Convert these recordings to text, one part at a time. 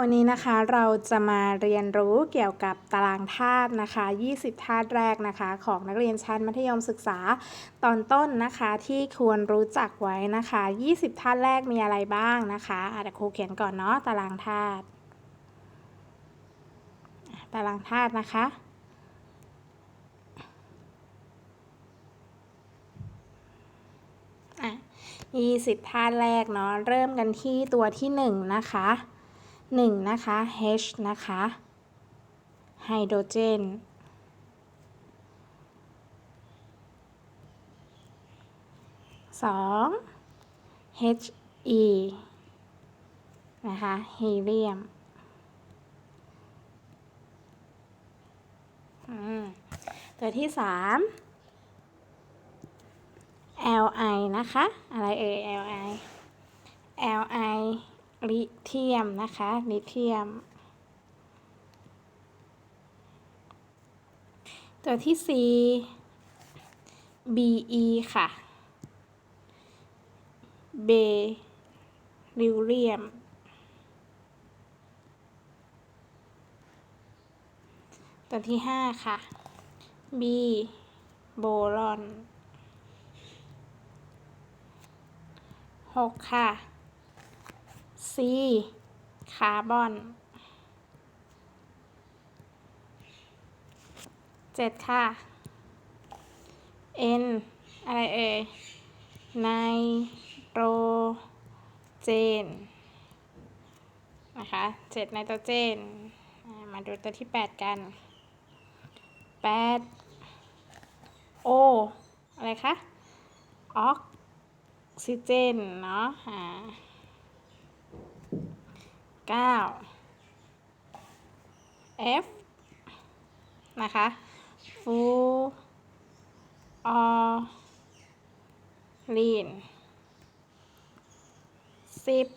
วันนี้นะคะเราจะมาเรียนรู้เกี่ยวกับตารางธาตุนะคะ 20 ธาตุแรกนะคะ ของนักเรียนชั้นมัธยมศึกษาตอนต้นนะคะที่ควรรู้จักไว้นะคะ 20 ธาตุแรกมีอะไรบ้างนะคะอาจจะครูเขียนก่อนเนาะตารางธาตุตารางธาตุนะคะอะ20ธาตุแรกเนาะเริ่มกันที่ตัวที่1นะคะ 1นะคะ H นะคะไฮโดรเจนสอง He นะคะฮีเลียมตัวที่สาม Li นะคะ อะไรเอ่ย Li Li ลิเทียมนะคะ ลิเทียม ตัวที่ 4 Be ค่ะเบริวเลียม ตัวที่ 5 ค่ะ B โบรอน 6 ค่ะ C คาร์บอนเจ็ดค่ะ N อะไรเอ่ยไนโตรเจน นะคะเจ็ดไนโตรเจน มาดูตัวที่แปดกันแปด O อะไรคะ ออกซิเจน เนาะอ่า เก้า F นะคะ full or lean สิบ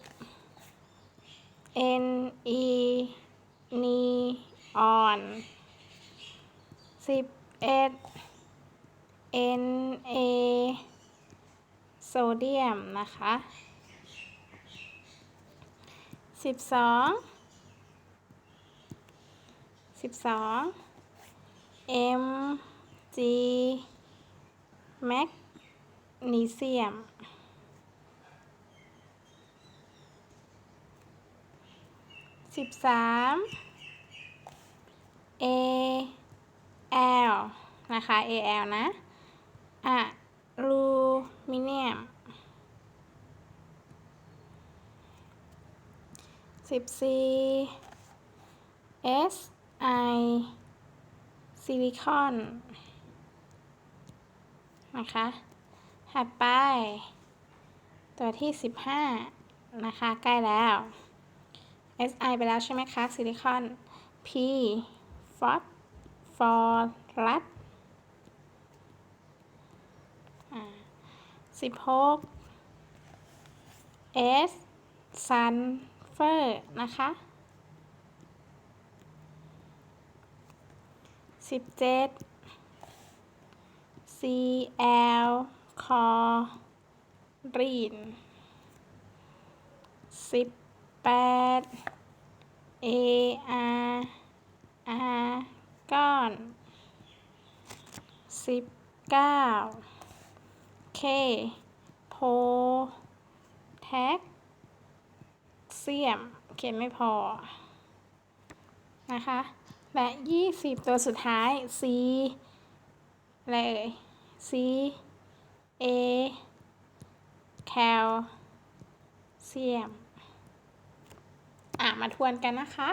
N E neon สิบเอ็ด N A sodium นะคะ สิบสองสิบสอง M G แมกนีเซียมสิบสาม A L นะคะ A L นะอะลูมิเนียม สิบสี่ S I ซิลิคอนนะคะถัดไป ตัวที่สิบห้านะคะ ใกล้แล้ว S I ไปแล้วใช่ไหมคะซิลิคอน P ฟอสฟอรัสสิบหก S ซัน เฟอร์นะคะสิบเจ็ด CL คอรีนสิบแปด AR อาก้อนสิบเก้า K โพแท็ก ซียมเขียนไม่พอ นะคะ และยี่สิบตัวสุดท้าย C อะไรเอ่ย C A แคลเซียม อะ มาทวนกันนะคะ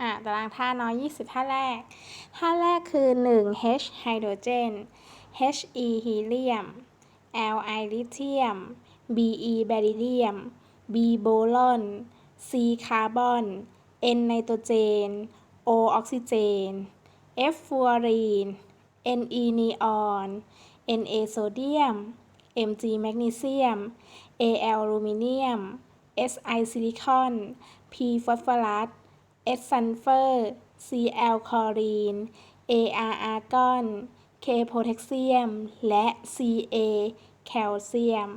อะ ตารางธาตุน้อย20ท่าแรก ท่าแรกคือ 1 H ไฮโดรเจน He ฮีเลียม Li ลิเทียม Be แบริเลียม B โบลอน C คาร์บอน N ไนโตรเจน O ออกซิเจน F ฟลูออรีน Ne นีออน Na โซเดียม Mg แมกนีเซียม Al อลูมิเนียม Si ซิลิคอน P ฟอสฟอรัส S ซัลเฟอร์ Cl คลอรีน Ar อาร์กอน K โพแทสเซียม และ Ca แคลเซียม